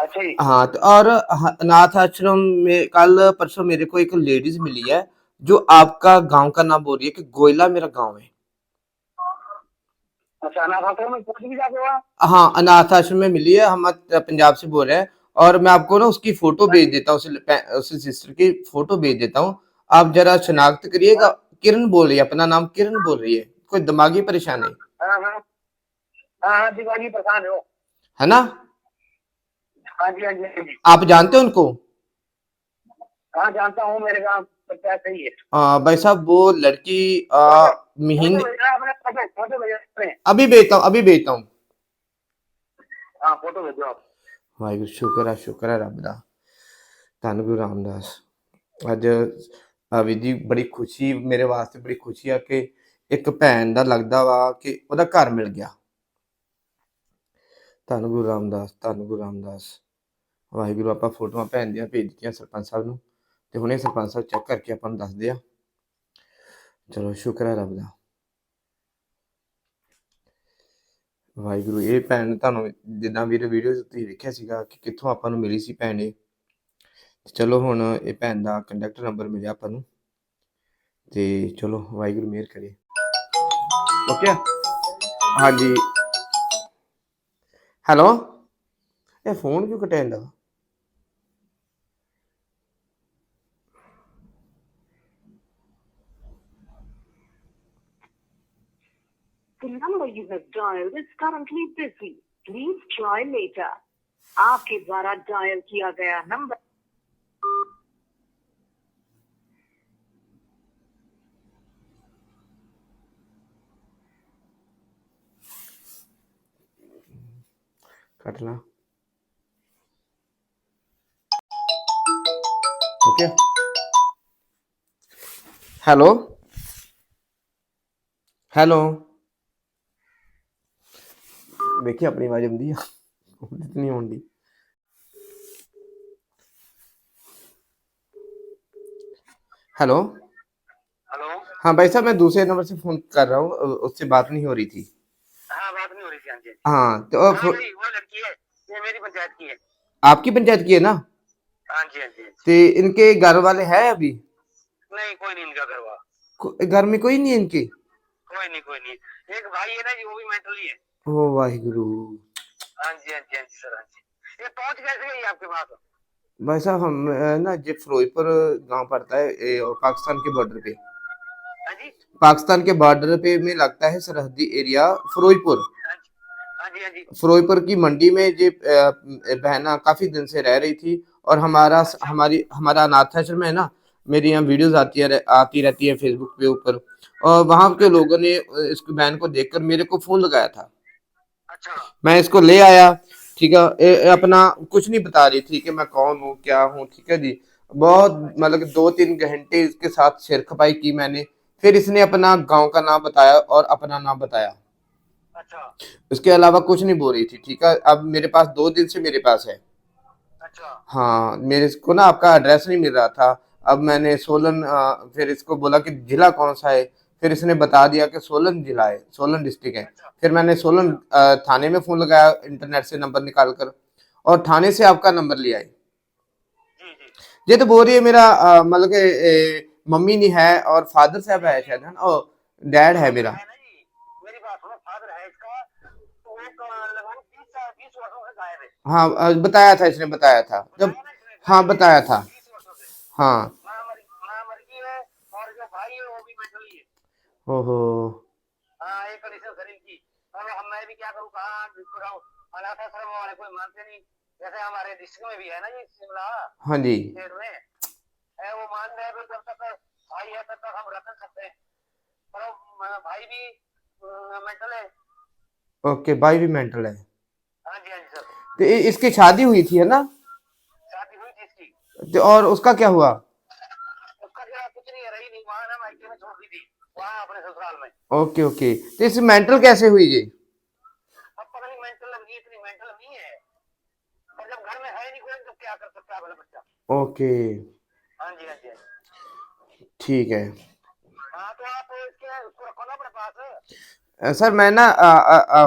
अच्छा हाँ तो और अनाथ आश्रम में कल परसों मेरे को एक लेडीज़ मिली है जो आपका गाँव का नाम बोल रही है कि गोयला मेरा गाँव है। अच्छा अनाथ आश्रम में हो? हाँ अनाथ आश्रम में मिली है हम पंजाब से बोल रहे हैं। और मैं आपको ना उसकी फ़ोटो भेज देता हूँ उस उस सिस्टर की फ़ोटो भेज देता हूँ। आप जरा शनाख्त करिएगा। किरण बोल रही है अपना नाम किरण बोल रही है। कोई दिमागी परेशानी? हाँ हाँ। हाँ हाँ प्रधान हो। है ना? हाँ जी हाँ जी हाँ आप जानते हो उनको? हाँ जानता हूँ मेरे है आ, भाई साहब वो लड़की महीने अभी भेजता हूँ अभी भेजता हूँ। हाँ फ़ोटो भेजो आप। ਵਾਹਿਗੁਰੂ, ਸ਼ੁਕਰ ਹੈ ਸ਼ੁਕਰ ਹੈ ਰੱਬ ਦਾ। ਧੰਨ ਗੁਰੂ ਰਾਮਦਾਸ। ਅੱਜ ਆ ਜੀ ਬੜੀ ਖੁਸ਼ੀ, ਮੇਰੇ ਵਾਸਤੇ ਬੜੀ ਖੁਸ਼ੀ ਆ ਕਿ ਇੱਕ ਭੈਣ ਦਾ ਲੱਗਦਾ ਵਾ ਕਿ ਉਹਦਾ ਘਰ ਮਿਲ ਗਿਆ। ਧੰਨ ਗੁਰੂ ਰਾਮਦਾਸ, ਧੰਨ ਗੁਰੂ ਰਾਮਦਾਸ। ਵਾਹਿਗੁਰੂ, ਆਪਾਂ ਫੋਟੋਆਂ ਭੈਣ ਦੀਆਂ ਭੇਜ ਦਿੱਤੀਆਂ ਸਰਪੰਚ ਸਾਹਿਬ ਨੂੰ ਤੇ ਹੁਣੇ ਸਰਪੰਚ ਸਾਹਿਬ ਚੈੱਕ ਕਰਕੇ ਆਪਾਂ ਨੂੰ ਦੱਸਦੇ ਆ। ਚਲੋ, ਸ਼ੁਕਰ ਹੈ ਰੱਬ ਦਾ। ਵਾਹਿਗੁਰੂ, ਇਹ ਭੈਣ ਤੁਹਾਨੂੰ ਜਿੱਦਾਂ ਵੀਰੇ ਵੀਡੀਓ ਤੁਸੀਂ ਵੇਖਿਆ ਸੀਗਾ ਕਿ ਕਿੱਥੋਂ ਆਪਾਂ ਨੂੰ ਮਿਲੀ ਸੀ ਭੈਣ ਇਹ। ਚਲੋ ਹੁਣ ਇਹ ਭੈਣ ਦਾ ਕੰਟੈਕਟ ਨੰਬਰ ਮਿਲਿਆ ਆਪਾਂ ਨੂੰ। ਤੇ ਚਲੋ ਵਾਹਿਗੁਰੂ, ਮਿਹਰ ਕਰੇ। ਓਕੇ ਹਾਂਜੀ। ਹੈਲੋ ਇਹ ਫੋਨ ਕਿਉਂ ਕਟਿਆ ਜਾਂਦਾ you have dialed is currently busy. Please try later. आपके द्वारा डायल किया गया नंबर काट ला ओके हेलो हेलो ਵੇਖੀ ਆਪਣੀ ਆਵਾਜ਼ ਆਉਂਦੀ ਆ ਉਹਦੀ ਤਾਂ ਨਹੀਂ ਆਉਂਦੀ हेलो हेलो हाँ भाई साहब मैं दूसरे नंबर से फोन कर रहा हूँ अ, उससे बात नहीं हो रही थी हाँ बात नहीं हो रही थी हाँ जी हाँ तो हाँ अ, फो- भाई, वो लड़की है ये मेरी पंचायत की है आपकी पंचायत की है ना हाँ जी हाँ जी तो इनके घर वाले हैं अभी नहीं कोई नहीं इनका घर वाला को- घर में कोई नहीं है इनके कोई नहीं कोई नहीं एक भाई है ना जी वो भी मेंटली है ओ वाहिगुरु। हाँ जी हाँ जी हाँ जी सर हाँ जी। ये पहुँच कैसे गई आपके पास? भाई साहब हम अ, ना जो फिरोजपुर गाँव पड़ता है ए, और पाकिस्तान के बॉर्डर पे। हाँ जी। पाकिस्तान के बॉर्डर पे में लगता है सरहदी एरिया फिरोजपुर। हाँ जी हाँ जी हाँ फिरोजपुर की मंडी में ये अ, बहना काफ़ी दिन से रह रही थी और हमारा हमारी हमारा अनाथ आश्रम है ना मेरी यहाँ वीडियोस आती है आती रहती है फेसबुक पे ऊपर। और वहाँ के लोगों ने अ, इस बहन को देखकर मेरे को फ़ोन लगाया था। अच्छा मैं इसको ले आया ठीक है? ए, ए, अपना कुछ नहीं बता रही थी कि मैं कौन हूँ क्या हूँ ठीक है जी? बहुत मतलब दो तीन घंटे इसके साथ सिर खपाई की मैंने फिर इसने अपना गाँव का नाम बताया और अपना नाम बताया। अच्छा। उसके अलावा कुछ नहीं बोल रही थी ठीक है? अब मेरे पास दो दिन से मेरे पास है। अच्छा। हाँ मेरे को ना आपका एड्रेस नहीं मिल रहा था। अब मैंने सोलन अ, फिर इसको बोला कि जिला कौन सा है? फिर इसने बता दिया कि सोलन जिला है सोलन डिस्ट्रिक्ट है। फिर मैंने सोलन थाने में फ़ोन लगाया इंटरनेट से नंबर निकाल कर और थाने से आपका नंबर लिया है ये तो बोल रही है मेरा मतलब कि मम्मी नहीं है और फादर साहब है शायद है ना? और डैड है मेरा। है बताया था इसने बताया था। जब? हाँ बताया था। हाँ माँ मर माँ मर गई है और जो भाई है वो भी मेंटली है ओहो। हाँ एक कंडीशन की। अब हम मैं भी क्या करूँ? कहाँ अनाथ आश्रम वाले कोई मानते नहीं। जैसे हमारे डिस्ट्रिक्ट में भी है ना जी शिमला? हाँ जी। में? है वो मान रहे हैं जब तक भाई है तब तक हम रख सकते। पर भाई भी मेंटल है। ओके भाई भी मेंटल है। हाँ जी हाँ जी सर। तो इसकी शादी हुई थी है ना? शादी हुई थी इसकी। तो और उसका क्या हुआ उसका क्या कुछ नहीं है रही नहीं वहाँ ना मायके में छोड़ दी थी वहाँ अपने ससुराल में। Okay okay. तो इस मेंटल कैसे हुई ये? अब पता नहीं मेंटल लगी इतनी मेंटल नहीं है। पर जब घर में है नहीं कोई तो क्या कर सकता है बच्चा? ओके। हाँ जी हाँ जी हाँ ठीक है। हाँ तो आप इसके उसको रखो ना अपने पास। सर मैं ना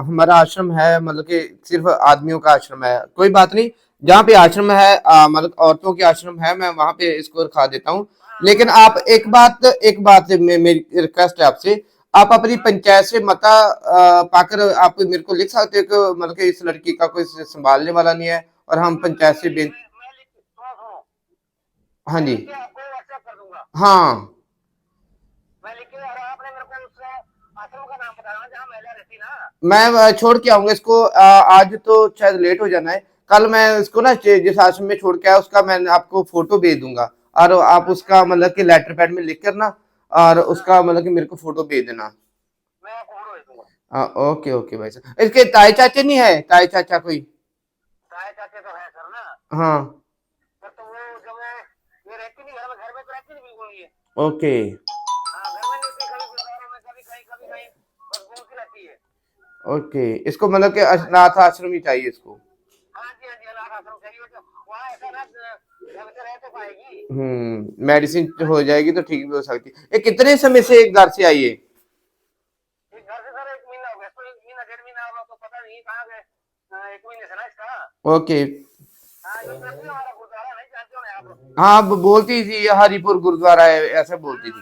हमारा आश्रम है मतलब कि सिर्फ़ आदमियों का आश्रम है। कोई बात नहीं जहाँ पे आश्रम है मतलब औरतों के आश्रम है मैं वहाँ पे इसको रखा देता हूँ। लेकिन आप एक बात एक बात मे- मेरी रिक्वेस्ट है आपसे। आप अपनी पंचायत से मता पाकर आप मेरे को लिख सकते हो कि मतलब इस लड़की का कोई संभालने वाला नहीं है और हम पंचायत से बेन सुनो सुनो हाँ जी। हाँ मैं छोड़ के आऊँगा इसको। आज तो शायद लेट हो जाना है। कल मैं इसको ना जिस आश्रम में छोड़ के आया उसका मैं आपको फ़ोटो भेज दूँगा। और आप उसका मतलब कि लेटर पैड में लिख कर ना और उसका मतलब कि मेरे को फ़ोटो भेज देना। हाँ, ओके ओके भाई साहब। इसके ताए चाचे नहीं है? ताए चाचा कोई? ताए चाचे तो है सर ना। हाँ। तो वो जब ये रहती नहीं घर में घर में तो रहती नहीं बिल्कुल ये। ओके हाँ है। ओके इसको मतलब कि अनाथ आश्रम ही चाहिए इसको। हाँ जी हाँ जी अनाथ आश्रम चाहिए। तो वहाँ ऐसा ना हम्म मेडिसिन हो जाएगी तो ठीक भी हो सकती है। कितने समय से एक घर से आइए ओके। हाँ, हाँ बोलती थी हरिपुर गुरुद्वारा है ऐसे बोलती थी।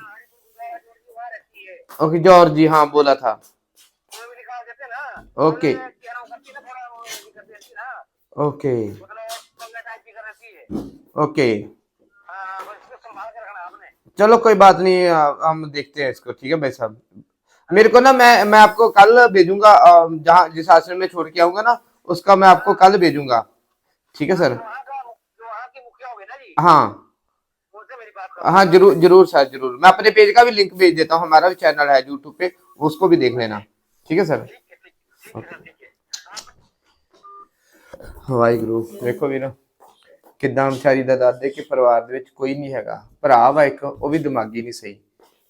ओके जॉर्ज जी हाँ बोला था। ओके। ओके। ओके चलो कोई बात नहीं हम देखते हैं इसको ठीक है भाई साहब? मेरे को ना मैं मैं आपको कल भेजूँगा जहाँ जिस आश्रम में छोड़ के आऊँगा ना उसका मैं आपको कल भेजूँगा। ठीक है सर? ना हाँ। हाँ ज़रूर ज़रूर सर ज़रूर। मैं अपने पेज का भी लिंक भेज देता हूँ हमारा भी चैनल है यूट्यूब पे उसको भी देख लेना। ठीक है सर? ठीक है ठीक है ਕਿੱਦਾਂ ਵਿਚਾਰੀ ਦਾ ਦਾਦੇ ਕਿ ਪਰਿਵਾਰ ਦੇ ਵਿੱਚ ਕੋਈ ਨਹੀਂ ਹੈਗਾ। ਭਰਾ ਵਾ ਇੱਕ, ਉਹ ਵੀ ਦਿਮਾਗੀ ਨਹੀਂ ਸਹੀ।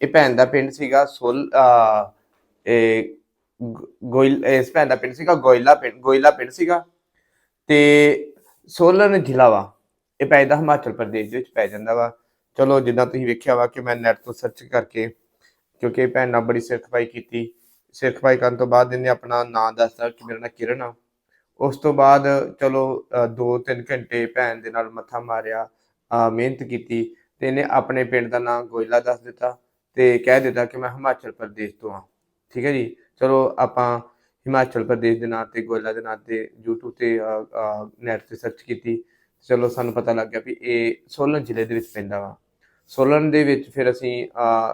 ਇਹ ਭੈਣ ਦਾ ਪਿੰਡ ਸੀਗਾ ਸੋਲ ਆ ਇਹ ਗੋ- ਗੋਇਲ, ਇਸ ਭੈਣ ਦਾ ਪਿੰਡ ਸੀਗਾ ਗੋਇਲਾ ਪਿੰਡ ਗੋਇਲਾ ਪਿੰਡ ਸੀਗਾ। ਤੇ ਸੋਲਨ ਜ਼ਿਲ੍ਹਾ ਵਾ, ਇਹ ਪੈਦਾ ਹਿਮਾਚਲ ਪ੍ਰਦੇਸ਼ ਦੇ ਵਿੱਚ ਪੈ ਜਾਂਦਾ ਵਾ। ਚਲੋ, ਜਿੱਦਾਂ ਤੁਸੀਂ ਵੇਖਿਆ ਵਾ ਕਿ ਮੈਂ ਨੈਟ ਤੋਂ ਸਰਚ ਕਰਕੇ, ਕਿਉਂਕਿ ਇਹ ਭੈਣ ਨਾਲ ਬੜੀ ਸਿਰਖਪਾਈ ਕੀਤੀ। ਸਿਰਖਪਾਈ ਕਰਨ ਤੋਂ ਬਾਅਦ ਇਹਨੇ ਆਪਣਾ ਨਾਂ ਦੱਸਤਾ ਕਿ ਮੇਰਾ ਨਾਂ ਕਿਰਨ ਆ। ਉਸ ਤੋਂ ਬਾਅਦ ਚਲੋ 2-3 ਘੰਟੇ ਭੈਣ ਦੇ ਨਾਲ ਮੱਥਾ ਮਾਰਿਆ ਮਿਹਨਤ ਕੀਤੀ ਤੇ ਇਹਨੇ ਆਪਣੇ ਪਿੰਡ ਦਾ ਨਾਮ ਗੋਇਲਾ ਦੱਸ ਦਿੱਤਾ ਤੇ ਕਹਿ ਦਿੱਤਾ ਕਿ ਮੈਂ ਹਿਮਾਚਲ ਪ੍ਰਦੇਸ਼ ਤੋਂ ਆ ਠੀਕ ਹੈ ਜੀ? ਚਲੋ, ਆਪਾਂ ਹਿਮਾਚਲ ਪ੍ਰਦੇਸ਼ ਦੇ ਨਾਂ ਤੇ, ਗੋਇਲਾ ਦੇ ਨਾਂ ਤੇ YouTube ਤੇ ਨੈਟ ਤੇ ਸਰਚ ਕੀਤੀ। ਚਲੋ, ਸਾਨੂੰ ਪਤਾ ਲੱਗ ਗਿਆ ਵੀ ਇਹ ਸੋਲਨ ਜ਼ਿਲ੍ਹੇ ਦੇ ਵਿੱਚ ਪੈਂਦਾ ਵਾ। ਸੋਲਨ ਦੇ ਵਿੱਚ ਫਿਰ ਅਸੀਂ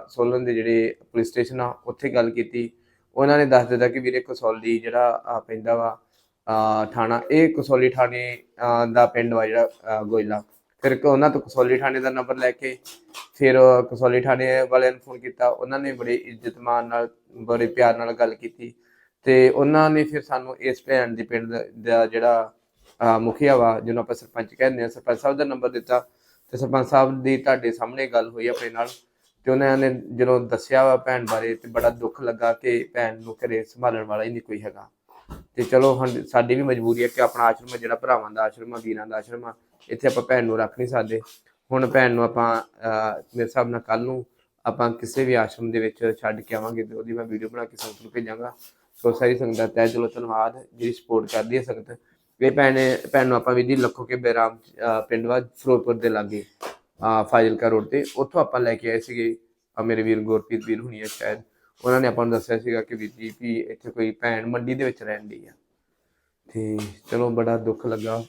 ਸੋਲਨ ਦੇ ਜਿਹੜੇ ਪੁਲਿਸ ਸਟੇਸ਼ਨ ਆ, ਉੱਥੇ ਗੱਲ ਕੀਤੀ। ਉਹਨਾਂ ਨੇ ਦੱਸ ਦਿੱਤਾ ਕਿ ਵੀਰੇ ਕਸੌਲੀ ਜਿਹੜਾ ਪੈਂਦਾ ਵਾ ਥਾਣਾ, ਇਹ ਕਸੌਲੀ ਥਾਣੇ ਦਾ ਪਿੰਡ ਵਾ ਜਿਹੜਾ ਗੋਇਲਾ। ਫਿਰ ਕ- ਉਹਨਾਂ ਤੋਂ ਕਸੌਲੀ ਥਾਣੇ ਦਾ ਨੰਬਰ ਲੈ ਕੇ ਫਿਰ ਕਸੌਲੀ ਥਾਣੇ ਵਾਲਿਆਂ ਨੂੰ ਫੋਨ ਕੀਤਾ। ਉਹਨਾਂ ਨੇ ਬੜੀ ਇੱਜ਼ਤ ਮਾਨ ਨਾਲ, ਬੜੇ ਪਿਆਰ ਨਾਲ ਗੱਲ ਕੀਤੀ ਤੇ ਉਹਨਾਂ ਨੇ ਫਿਰ ਸਾਨੂੰ ਇਸ ਭੈਣ ਦੇ ਪਿੰਡ ਦਾ- ਜਿਹੜਾ ਮੁਖੀਆ ਵਾ, ਜਿਹਨੂੰ ਆਪਾਂ ਸਰਪੰਚ ਕਹਿੰਦੇ ਆ ਸਰਪੰਚ ਸਾਹਿਬ ਦਾ ਨੰਬਰ ਦਿੱਤਾ ਤੇ ਸਰਪੰਚ ਸਾਹਿਬ ਦੀ ਤੁਹਾਡੇ ਸਾਹਮਣੇ ਗੱਲ ਹੋਈ ਆਪਣੇ ਨਾਲ ਤੇ ਉਹਨਾਂ ਨੇ ਜਦੋਂ ਦੱਸਿਆ ਵਾ ਭੈਣ ਬਾਰੇ ਤੇ ਬੜਾ ਦੁੱਖ ਲੱਗਾ ਕਿ ਭੈਣ ਨੂੰ ਘਰੇ ਸੰਭਾਲਣ ਵਾਲਾ ਹੀ ਨਹੀਂ ਕੋਈ ਹੈਗਾ। ਤੇ ਚਲੋ ਹੁਣ ਸਾਡੀ ਵੀ ਮਜਬੂਰੀ ਹੈ ਕਿ ਆਪਣਾ ਆਸ਼ਰਮ ਹੈ, ਜਿਹੜਾ ਭਰਾਵਾਂ ਦਾ ਆਸ਼ਰਮ ਆ, ਵੀਰਾਂ ਦਾ ਆਸ਼ਰਮ ਆ, ਇੱਥੇ ਆਪਾਂ ਭੈਣ ਨੂੰ ਰੱਖ ਨਹੀਂ ਸਕਦੇ। ਹੁਣ ਭੈਣ ਨੂੰ ਆਪਾਂ ਮੇਰੇ ਹਿਸਾਬ ਨਾਲ ਕੱਲ ਨੂੰ ਆਪਾਂ ਕਿਸੇ ਵੀ ਆਸ਼ਰਮ ਦੇ ਵਿੱਚ ਛੱਡ ਕੇ ਆਵਾਂਗੇ ਤੇ ਉਹਦੀ ਮੈਂ ਵੀਡੀਓ ਬਣਾ ਕੇ ਸੰਗਤ ਨੂੰ ਭੇਜਾਂਗਾ। ਸੋ ਸਾਰੀ ਸੰਗਤ ਦਾ ਤਹਿ ਦਿਲੋਂ ਧੰਨਵਾਦ, ਜਿਹੜੀ ਸਪੋਰਟ ਕਰਦੀ ਹੈ ਸੰਗਤ। ਇਹ ਭੈਣ ਭੈਣ ਨੂੰ ਆਪਾਂ ਵੀ ਜੀ ਲੱਖੋ ਕੇ ਬੇਰਾਮ ਪਿੰਡ ਵਾ, ਫਿਰੋਜ਼ਪੁਰ ਦੇ ਲਾਗੇ ਫਾਜ਼ਿਲਕਾ ਰੋਡ ਤੇ। ਉੱਥੋਂ ਆਪਾਂ ਲੈ ਕੇ ਆਏ ਸੀਗੇ ਮੇਰੇ ਵੀਰ ਗੁਰਪ੍ਰੀਤ ਵੀਰ ਹੁਣੀ ਆ ਸ਼ਾਇਦ। ਉਹਨਾਂ ਨੇ ਆਪਾਂ ਨੂੰ ਦੱਸਿਆ ਸੀਗਾ ਕਿ ਵੀਰ ਜੀ ਵੀ ਇੱਥੇ ਕੋਈ ਭੈਣ ਮੰਡੀ ਦੇ ਵਿੱਚ ਰਹਿਣ ਦੀ ਆ। ਤੇ ਚਲੋ ਬੜਾ ਦੁੱਖ ਲੱਗਾ।